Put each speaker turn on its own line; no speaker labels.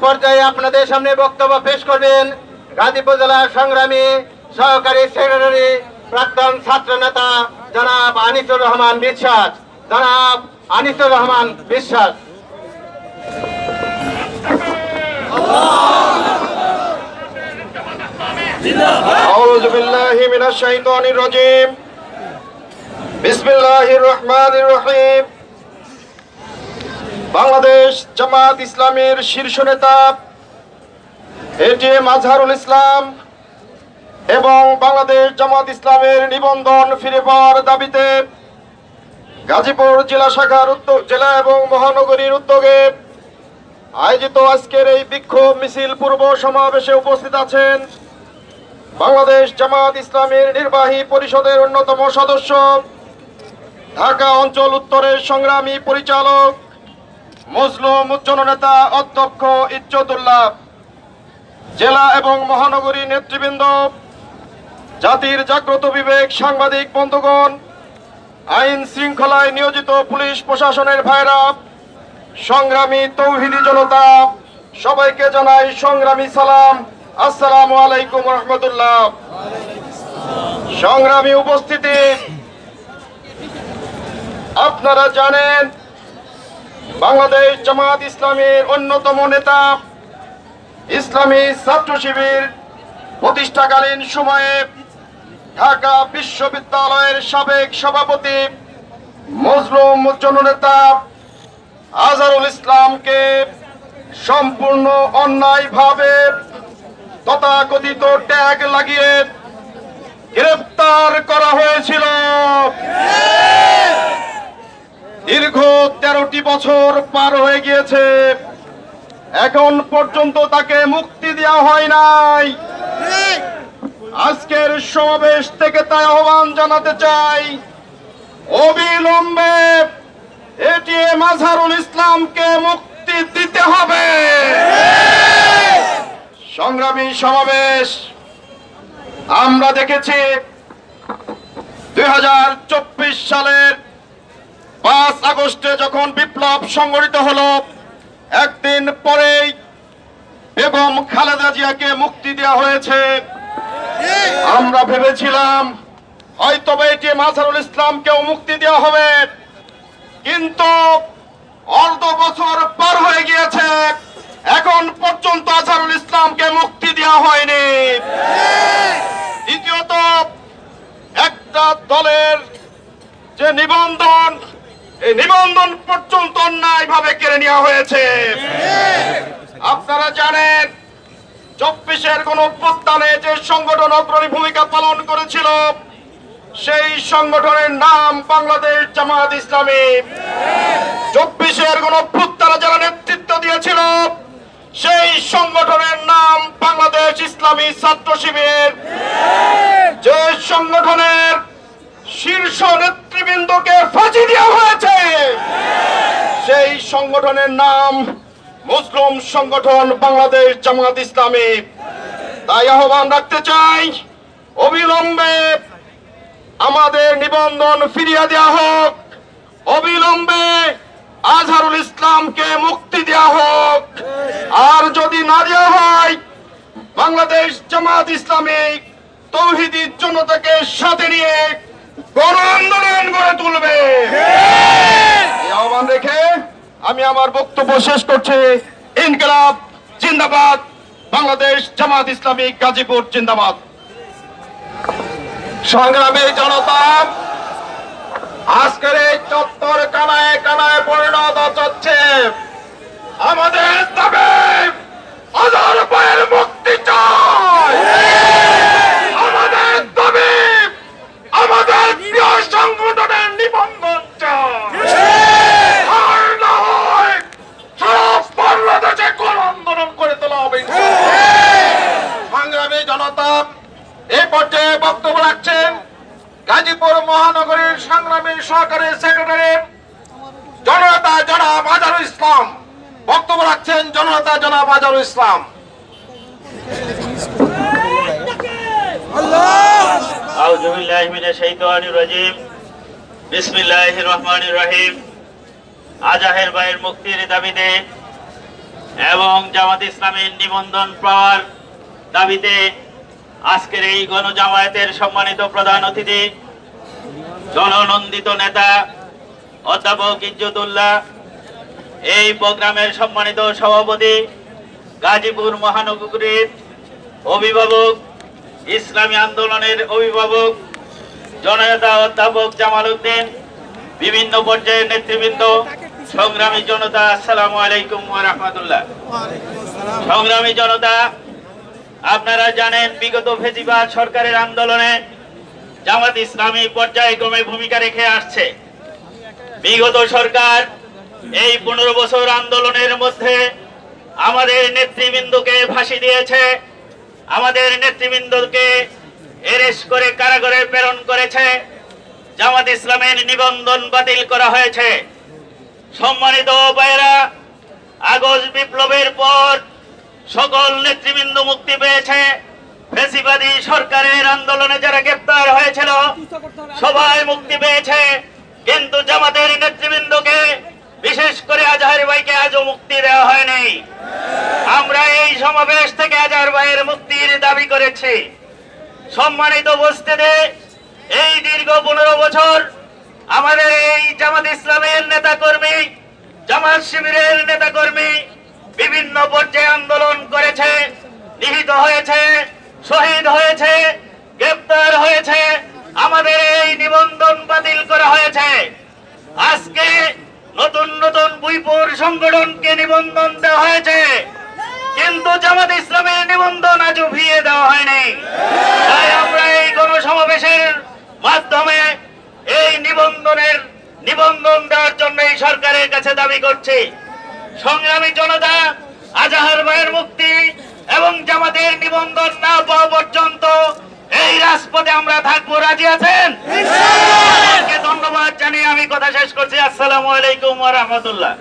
পর্যায়ে আপনাদের সামনে বক্তব্য পেশ করবেন গাজীপুর জেলার সংগ্রামী সহকারী সেক্রেটারি প্রাক্তন ছাত্র নেতা জনাব আনিসুর রহমান বিশ্বাস জনাব আনিসুর রহমান বিশ্বাস
أعوذ بالله من الشيطان الرجيم بسم الله الرحمن الرحيم বাংলাদেশ জামাত ইসলামের শীর্ষ নেতা এটিএম আজহারুল ইসলাম এবং বাংলাদেশ জামাত ইসলামের নিবন্ধন ফিরে পাওয়ার দাবিতে গাজীপুর জেলা শাখার উদ্যোগ, জেলা এবং মহানগরীর উদ্যোগে আয়োজিত আজকের এই বিক্ষোভ মিছিল পূর্ব সমাবেশে উপস্থিত আছেন বাংলাদেশ জামাত ইসলামের নির্বাহী পরিষদের অন্যতম সদস্য, ঢাকা অঞ্চল উত্তরের সংগ্রামী পরিচালক মজলুম জননেতা অধ্যক্ষ ইজ্জতুল্লাহ, জেলা এবং মহানগরী নেতৃবৃন্দ, জাতির জাগ্রত বিবেক সাংবাদিক বন্ধুগণ, আইন শৃঙ্খলায় নিয়োজিত পুলিশ প্রশাসনের ভাইরা, সংগ্রামী তৌহিদি জনতা, সবাইকে জানাই সংগ্রামী সালাম। আসসালামু আলাইকুম রহমতুল্লাহ। সংগ্রামী উপস্থিতি, আপনারা জানেন বাংলাদেশ জামাত ইসলামের অন্যতম নেতা, ইসলামী ছাত্র শিবির প্রতিষ্ঠাকালীন সময়ে ঢাকা বিশ্ববিদ্যালয়ের সাবেক সভাপতি মজলুম জননেতা আজহারুল ইসলামকে সম্পূর্ণ অন্যায়ভাবে তথাকথিত ট্যাগ লাগিয়ে গ্রেফতার করা হয়েছিল। দীর্ঘ তেরোটি বছর পার হয়ে গিয়েছে। এখন পর্যন্ত তাকে মুক্তি দেওয়া হয় নাই। আজকের সমাবেশ থেকে তাই আহ্বান জানাতে চাই, অবিলম্বে এটিএম মাঝারুল ইসলামকে মুক্তি দিতে হবে। সংগ্রামী সমাবেশ, আমরা দেখেছি দুই হাজার চব্বিশ সালের পাঁচ আগস্টে যখন বিপ্লব সংগঠিত হল, একদিন পরেই বেগম খালেদা জিয়াকে মুক্তি দেওয়া হয়েছে। আমরা ভেবেছিলাম হয়তো এটি মাঝারুল ইসলামকেও মুক্তি দেওয়া হবে। কিন্তু অর্ধ বছর পার হয়ে গিয়েছে, এখন পর্যন্ত আজহারুল ইসলামকে মুক্তি দেওয়া হয়নি। দ্বিতীয়ত, একটা দলের যে নিবন্ধন এই নিবন্ধন পর্যন্ত অন্যায় ভাবে কেড়ে নেওয়া হয়েছে। আপনারা জানেন, চব্বিশের কোন অভ্যুত্থানে যে সংগঠন অগ্রণী ভূমিকা পালন করেছিল, সেই সংগঠনের নাম বাংলাদেশ জামাত ইসলামী। চব্বিশের কোন অভ্যুত্থানে যারা নেতৃত্ব দিয়েছিল, সেই সংগঠনের নাম বাংলাদেশ ইসলামী ছাত্র শিবির। যে সংগঠনের শীর্ষ নেতৃবৃন্দকে ফাঁসি দেওয়া হয়েছে সেই সংগঠনের নাম মুসলিম সংগঠন বাংলাদেশ জামাত ইসলামী। তাই আহ্বান রাখতে চাই, অবিলম্বে আমাদের নিবন্ধন ফিরিয়ে দেওয়া হোক, অবিলম্বে আজহারুল ইসলামকে মুক্তি দেওয়া হোক। আর যদি না দেওয়া হয়, বাংলাদেশ জামাত ইসলামী তৌহিদি জনতাকে সাথে নিয়ে গণ আন্দোলন গড়ে তুলবে। এই রেখে আমি আমার বক্তব্য শেষ করছি। ইনকলাব, জিন্দাবাদ। বাংলাদেশ জামাত ইসলামী গাজীপুর, জিন্দাবাদ। সংগ্রামী জনতা, আজকের এই চত্বর কানায় কানায় পরিণত হচ্ছে। আমাদের দাবি হাজার পায়ের মুক্তি চাই আমাদের দাবি আমাদের প্রিয় সংগঠনের নিবন্ধন চাই আর না হয় সারা বাংলাদেশে কোন আন্দোলন করে তোলা হবে সংগ্রামী জনতা এই পর্যায়ে বক্তব্য রাখছেন গাজীপুর মহানগরীর সংগ্রামী সহকারী সেক্রেটারি জনতা জনাব আজারুল ইসলাম। বক্তব্য রাখছেন জনতা জনাব আজারুল ইসলাম।
আউযু বিল্লাহি মিনাশ শাইতানির রাজিম। বিসমিল্লাহির রহমানির রহিম। আজাহের ভাইয়ের মুক্তির দাবিতে এবং জামাত ইসলামের নিবন্ধন পাওয়ার দাবিতে আজকের এই গণজামায়াতের সম্মানিত প্রধান অতিথি, জননন্দিত নেতা অধ্যাপক ইজ্জতুল্লাহ, এই প্রোগ্রামের সম্মানিত সভাপতি, গাজীপুর মহানগরীর অভিভাবক, ইসলামী আন্দোলনের অভিভাবক, জননেতা অধ্যাপক জামাল উদ্দিন, বিভিন্ন পর্যায়ের নেতৃবৃন্দ সংগ্রামী জনতা আসসালামু আলাইকুম রাহমাতুল্লাহ। সংগ্রামী জনতা আপনারা জানেন বিগত ফেজিবাদ সরকারের আন্দোলনে জামাত ইসলামী পর্যায়ক্রমে ভূমিকা রেখে আসছে। বিগত সরকার এই পনেরো বছর আন্দোলনের মধ্যে আমাদের নেতৃবৃন্দকে ফাঁসি দিয়েছে আমাদের নেতৃবৃন্দকে এরেস্ট করে কারাগারে প্রেরণ করেছে জামাত ইসলামের নিবন্ধন বাতিল করা হয়েছে। সম্মানিত ভাইয়েরা, আগস্ট বিপ্লবের পর সকল নেতৃবৃন্দ মুক্তি পেয়েছে। ফেসিবাদী সরকারের আন্দোলনে যারা গ্রেপ্তার হয়েছিল, সবাই মুক্তি পেয়েছে। কিন্তু জামাতের নেতৃবৃন্দকে, বিশেষ করে আজহার ভাইকে আজও মুক্তি দেওয়া হয়নি আমরা এই সমাবেশ থেকে আজহার ভাইয়ের মুক্তির দাবি করেছি। সম্মানিত উপস্থিতি, এই দীর্ঘ পনেরো বছর আমাদের এই জামাত ইসলামের নেতা কর্মী জামাত শিবিরের নেতা কর্মী বিভিন্ন পর্যায়ে আন্দোলন করেছে, নিহিত হয়েছে, শহীদ হয়েছে, গ্রেপ্তার হয়েছে, আমাদের এই নিবন্ধন বাতিল করা হয়েছে। আজকে নতুন নতুন বুইপুর সংগঠনকে নিবন্ধন দেওয়া হয়েছে। কিন্তু জামাত ইসলামের নিবন্ধন আজ উঠিয়ে দেওয়া হয়নি তাই আমরা এই গণসমাবেশের মাধ্যমে এই নিবন্ধনের নিবন্ধন দেওয়ার জন্য এই সরকারের কাছে দাবি করছি। সংগ্রামী জনতা আজাহার ভাইয়ের মুক্তি এবং জামাতের নিবন্ধন না পাওয়া পর্যন্ত এই রাজপথে আমরা থাকব। রাজি আছেন? ধন্যবাদ জানিয়ে আমি কথা শেষ করছি। আসসালাম আলাইকুম রাহমাতুল্লাহ।